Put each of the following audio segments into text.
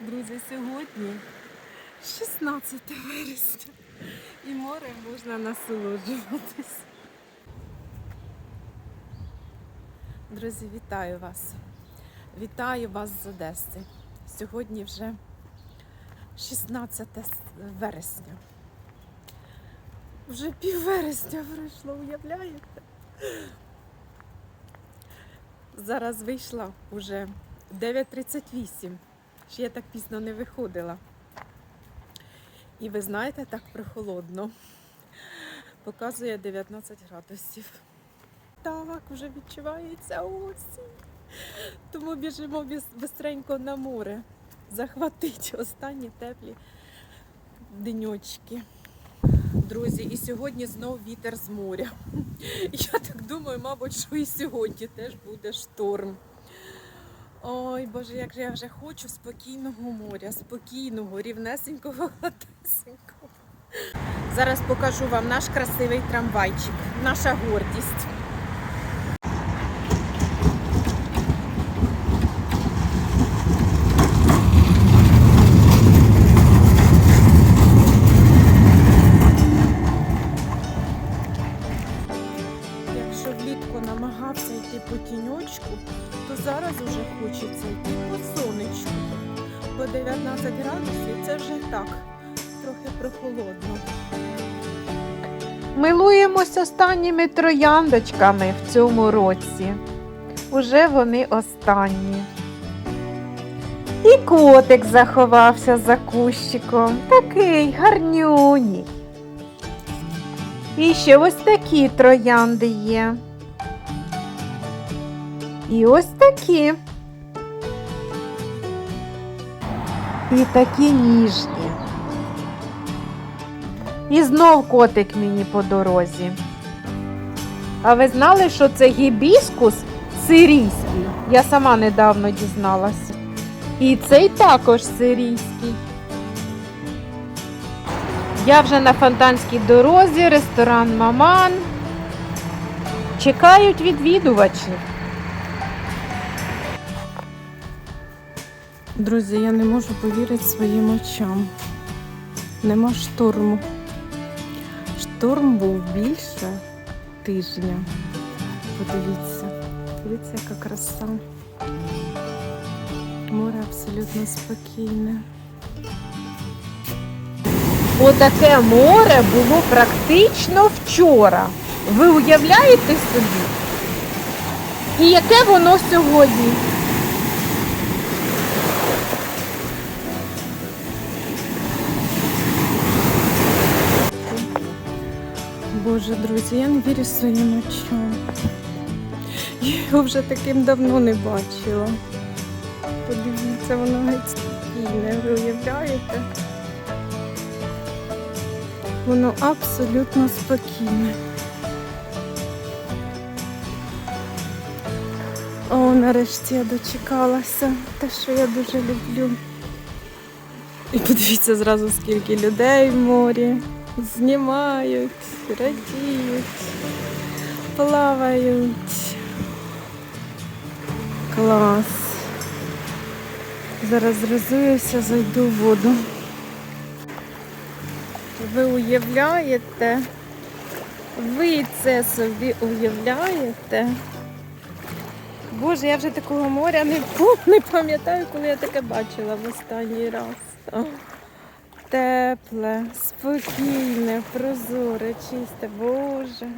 Друзі, сьогодні 16 вересня і море можна насолоджуватись. Друзі, вітаю вас! Вітаю вас з Одеси. Сьогодні вже 16 вересня. Вже пів вересня пройшло, уявляєте? Зараз вийшла уже 9.38. Ще я так пізно не виходила. І ви знаєте, так прохолодно. Показує 19 градусів. Так, вже відчувається осінь. Тому біжимо бистренько на море. Захватить останні теплі деньочки. Друзі, і сьогодні знов вітер з моря. Я так думаю, мабуть, що і сьогодні теж буде шторм. Ой, Боже, як же я вже хочу спокійного моря, спокійного, рівнесенького, гладесенького. Зараз покажу вам наш красивий трамвайчик, наша гордість. Прохолодно. Милуємось останніми трояндочками в цьому році. Уже вони останні. І котик заховався за кущиком, такий гарнюній. І ще ось такі троянди є. І ось такі. І такі ніжні. І знов котик мені по дорозі. А ви знали, що це гібіскус сирійський? Я сама недавно дізналася. І цей також сирійський. Я вже на фонтанській дорозі, ресторан Маман. Чекають відвідувачів. Друзі, я не можу повірити своїм очам. Нема шторму. Шторм був більше тижня. Подивіться. Дивіться, яка краса. Море абсолютно спокійне. Отаке море було практично вчора. Ви уявляєте собі? І яке воно сьогодні? Боже, друзі, я не вірю своїм очам. Я його вже таким давно не бачила. Подивіться, воно геть спокійне, ви уявляєте? Воно абсолютно спокійне. О, нарешті я дочекалася. Те, що я дуже люблю. І подивіться зразу, скільки людей в морі. Знімають, радіють, плавають. Клас. Зараз зразуюся, зайду в воду. Ви уявляєте? Ви це собі уявляєте? Боже, я вже такого моря не, не пам'ятаю, коли я таке бачила в останній раз. Тепле, спокійне, прозоре, чисте, Боже.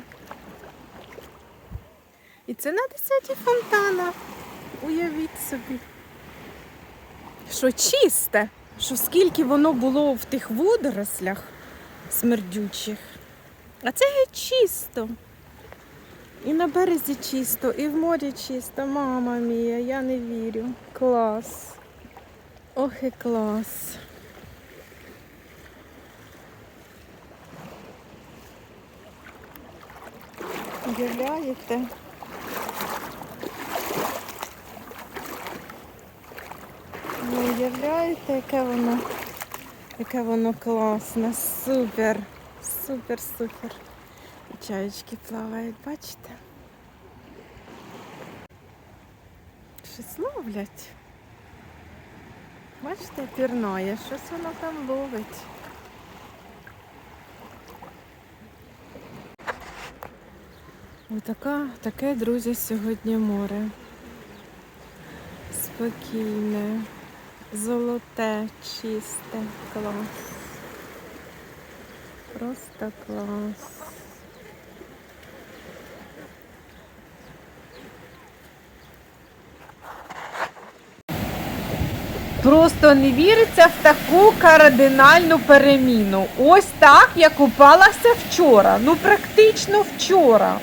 І це на 10 фонтана. Уявіть собі. Що чисте, що скільки воно було в тих водорослях смердючих. А це геть чисто. І на березі чисто, і в морі чисто. Мама мія, я не вірю. Клас. Ох і клас. Уявляєте? Ви уявляєте, яке воно, яке воно класне, супер, супер, супер. І чаєчки плавають, бачите? Щось ловлять. Бачите, пірнає, щось воно там ловить. Отака, таке, друзі, сьогодні море. Спокійне, золоте, чисте, клас. Просто клас. Просто не віриться в таку кардинальну переміну. Ось так я купалася вчора. Ну, практично вчора.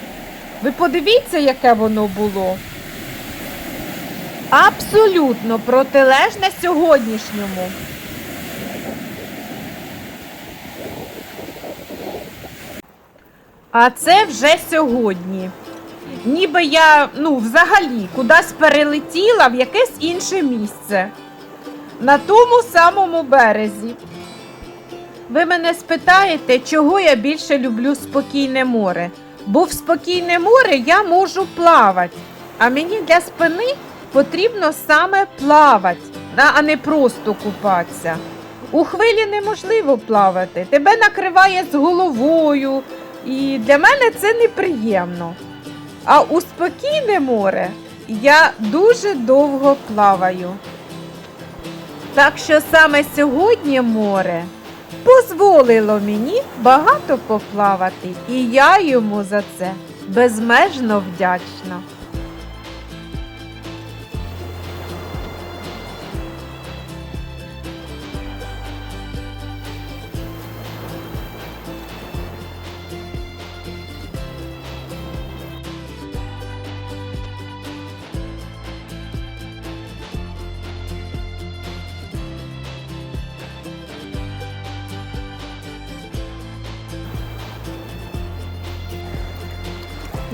Ви подивіться, яке воно було. Абсолютно протилежне сьогоднішньому. А це вже сьогодні. Ніби я ну, взагалі кудись перелетіла в якесь інше місце. На тому самому березі. Ви мене спитаєте, чого я більше люблю спокійне море? Бо в спокійне море я можу плавати, а мені для спини потрібно саме плавати, а не просто купатися. У хвилі неможливо плавати, тебе накриває з головою, і для мене це неприємно. А у спокійне море я дуже довго плаваю. Так що саме сьогодні море дозволило мені багато поплавати, і я йому за це безмежно вдячна.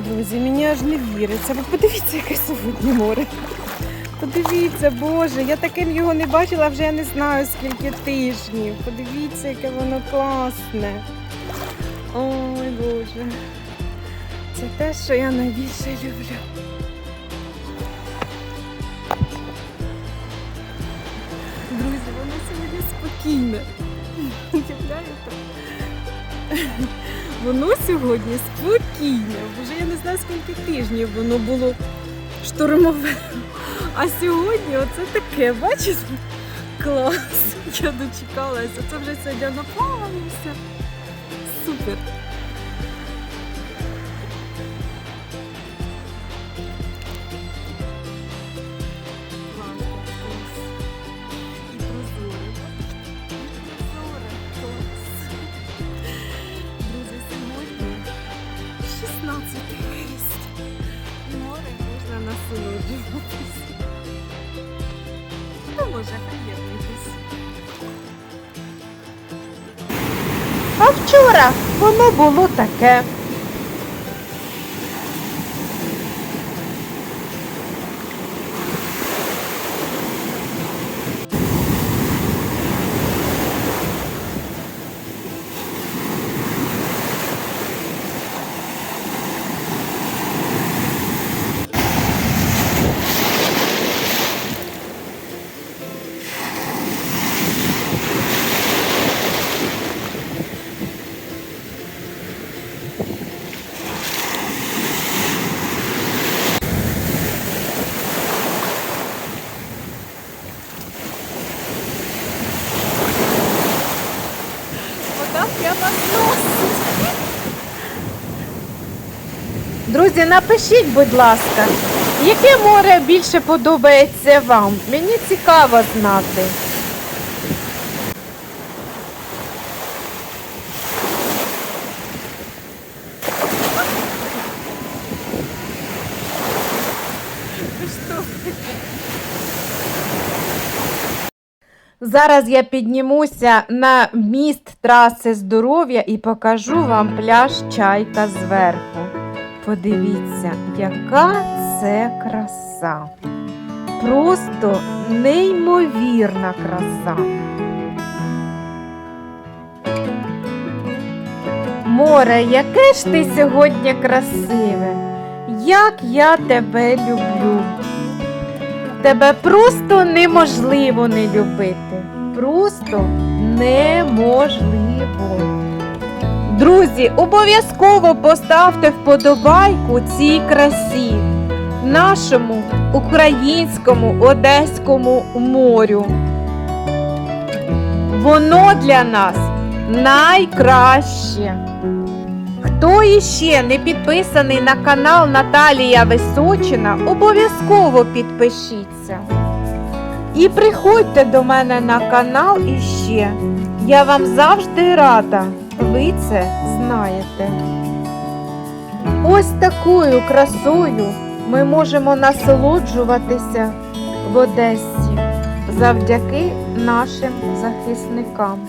Друзі, мені аж не віриться. Ви подивіться, яке сьогодні море. Подивіться, Боже, я таким його не бачила вже я не знаю скільки тижнів. Подивіться, яке воно класне. Ой, Боже. Це те, що я найбільше люблю. Друзі, воно сьогодні спокійне. Уявляєте? Воно сьогодні спокійне. Боже, я не знаю, скільки тижнів воно було штурмове. А сьогодні оце таке, бачите? Клас. Я дочекалася. Це вже сьогодні наплавалося. Супер. Насолоджуватись. Ну, може, приєднуйтесь. А вчора воно було таке. Друзі, напишіть, будь ласка, яке море більше подобається вам? Мені цікаво знати. Зараз я піднімуся на міст траси здоров'я і покажу вам пляж чайка зверху. Подивіться, яка це краса. Просто неймовірна краса. Море, яке ж ти сьогодні красиве, як я тебе люблю. тебе просто неможливо не любити. Просто неможливо. Друзі, обов'язково поставте вподобайку цій красі, нашому українському одеському морю. Воно для нас найкраще. Хто іще не підписаний на канал Наталія Височина, обов'язково підпишіться. І приходьте до мене на канал іще. Я вам завжди рада. Ви це знаєте. Ось такою красою ми можемо насолоджуватися в Одесі завдяки нашим захисникам.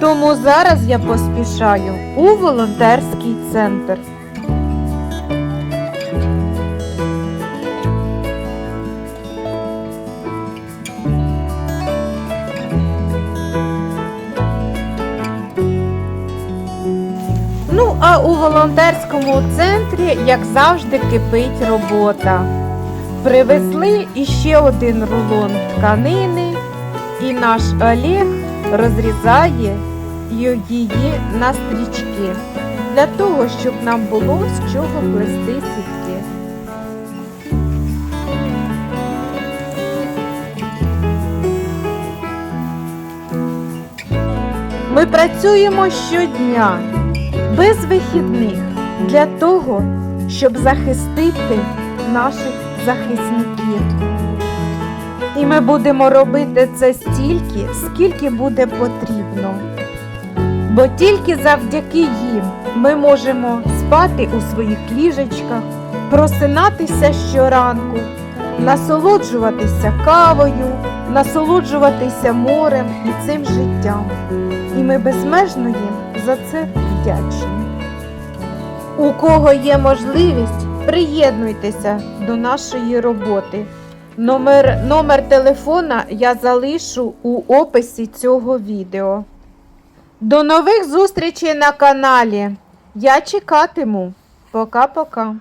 Тому зараз я поспішаю у волонтерський центр. У волонтерському центрі, як завжди, кипить робота. Привезли іще один рулон тканини, і наш Олег розрізає її на стрічки для того, щоб нам було з чого плести сітки. Ми працюємо щодня, без вихідних, для того, щоб захистити наших захисників. І ми будемо робити це стільки, скільки буде потрібно. Бо тільки завдяки їм ми можемо спати у своїх ліжечках, просинатися щоранку, насолоджуватися кавою, насолоджуватися морем і цим життям. І ми безмежно їм за це вдячні. У кого є можливість, приєднуйтеся до нашої роботи. Номер, номер телефона я залишу у описі цього відео. До нових зустрічей на каналі. Я чекатиму. Пока-пока.